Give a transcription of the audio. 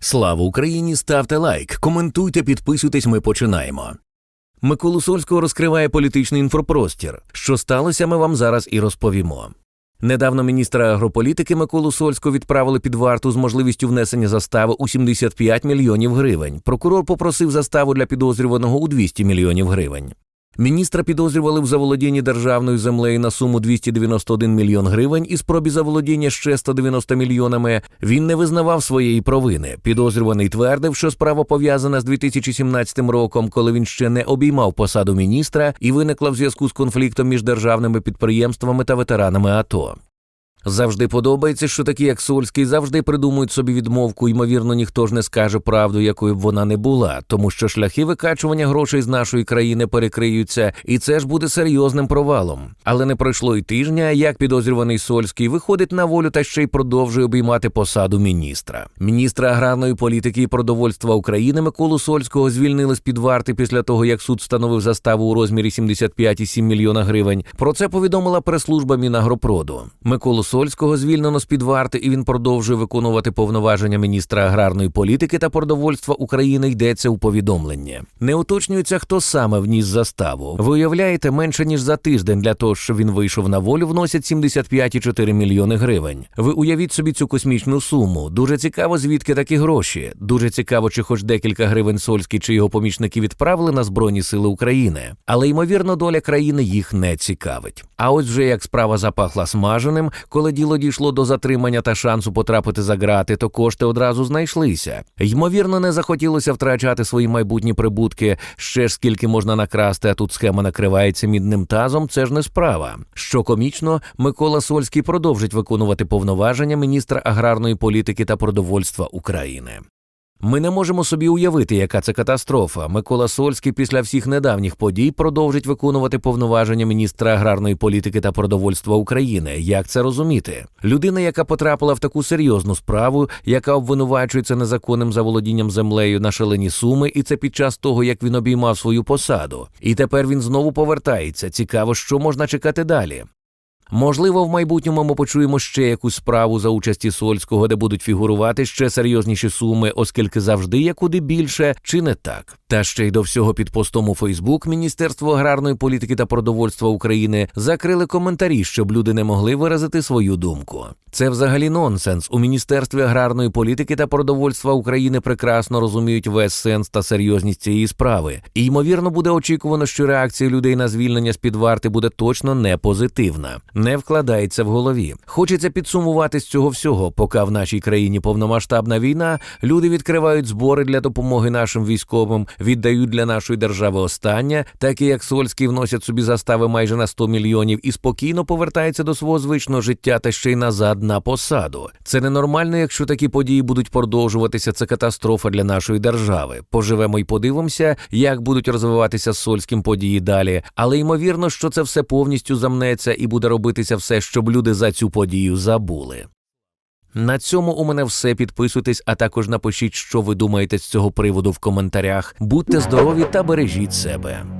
Слава Україні! Ставте лайк, коментуйте, підписуйтесь. Ми починаємо. Миколу Сольського розкриває політичний інфопростір. Що сталося, ми вам зараз і розповімо. Недавно міністра агрополітики Миколу Сольського відправили під варту з можливістю внесення застави у 75 мільйонів гривень. Прокурор попросив заставу для підозрюваного у 200 мільйонів гривень. Міністра підозрювали в заволодінні державною землею на суму 291 мільйон гривень і спробі заволодіння ще 190 мільйонами. Він не визнавав своєї провини. Підозрюваний твердив, що справа пов'язана з 2017 роком, коли він ще не обіймав посаду міністра і виникла в зв'язку з конфліктом між державними підприємствами та ветеранами АТО. Завжди подобається, що такі, як Сольський, завжди придумують собі відмовку. Ймовірно, ніхто ж не скаже правду, якою б вона не була, тому що шляхи викачування грошей з нашої країни перекриються, і це ж буде серйозним провалом. Але не пройшло й тижня, як підозрюваний Сольський виходить на волю та ще й продовжує обіймати посаду міністра. Міністра аграрної політики і продовольства України Миколу Сольського звільнили з під варти після того, як суд встановив заставу у розмірі 75,7 мільйона гривень. Про це повідомила прес-служба Мінагропроду. Миколу Сольського звільнено з під варти, і він продовжує виконувати повноваження міністра аграрної політики та продовольства України. Йдеться у повідомленні. Не уточнюється, хто саме вніс заставу. Ви уявляєте, менше ніж за тиждень для того, щоб він вийшов на волю, вносять 75,4 мільйони гривень. Ви уявіть собі цю космічну суму. Дуже цікаво, звідки такі гроші. Дуже цікаво, чи хоч декілька гривень Сольський чи його помічники відправили на Збройні Сили України. Але ймовірно, доля країни їх не цікавить. А ось вже як справа запахла смаженим, коли діло дійшло до затримання та шансу потрапити за грати, то кошти одразу знайшлися. Ймовірно, не захотілося втрачати свої майбутні прибутки. Ще ж скільки можна накрасти, а тут схема накривається мідним тазом. Це ж не справа. Що комічно, Микола Сольський продовжить виконувати повноваження міністра аграрної політики та продовольства України. Ми не можемо собі уявити, яка це катастрофа. Микола Сольський після всіх недавніх подій продовжить виконувати повноваження міністра аграрної політики та продовольства України. Як це розуміти? Людина, яка потрапила в таку серйозну справу, яка обвинувачується незаконним заволодінням землею на шалені суми, і це під час того, як він обіймав свою посаду. І тепер він знову повертається. Цікаво, що можна чекати далі. Можливо, в майбутньому ми почуємо ще якусь справу за участі Сольського, де будуть фігурувати ще серйозніші суми, оскільки завжди є куди більше, чи не так. Та ще й до всього під постом у Фейсбук Міністерство аграрної політики та продовольства України закрили коментарі, щоб люди не могли виразити свою думку. Це взагалі нонсенс. У Міністерстві аграрної політики та продовольства України прекрасно розуміють весь сенс та серйозність цієї справи. І ймовірно буде очікувано, що реакція людей на звільнення з під варти буде точно не позитивна не вкладається в голові. Хочеться підсумувати з цього всього, поки в нашій країні повномасштабна війна, люди відкривають збори для допомоги нашим військовим, віддають для нашої держави останнє, такі як Сольський вносять собі застави майже на 100 мільйонів і спокійно повертаються до свого звичного життя та ще й назад на посаду. Це ненормально, якщо такі події будуть продовжуватися. Це катастрофа для нашої держави. Поживемо і подивимося, як будуть розвиватися з Сольським події далі. Але ймовірно, що це все повністю замнеться і буде робитися все, щоб люди за цю подію забули. На цьому у мене все. Підписуйтесь, а також напишіть, що ви думаєте з цього приводу в коментарях. Будьте здорові та бережіть себе.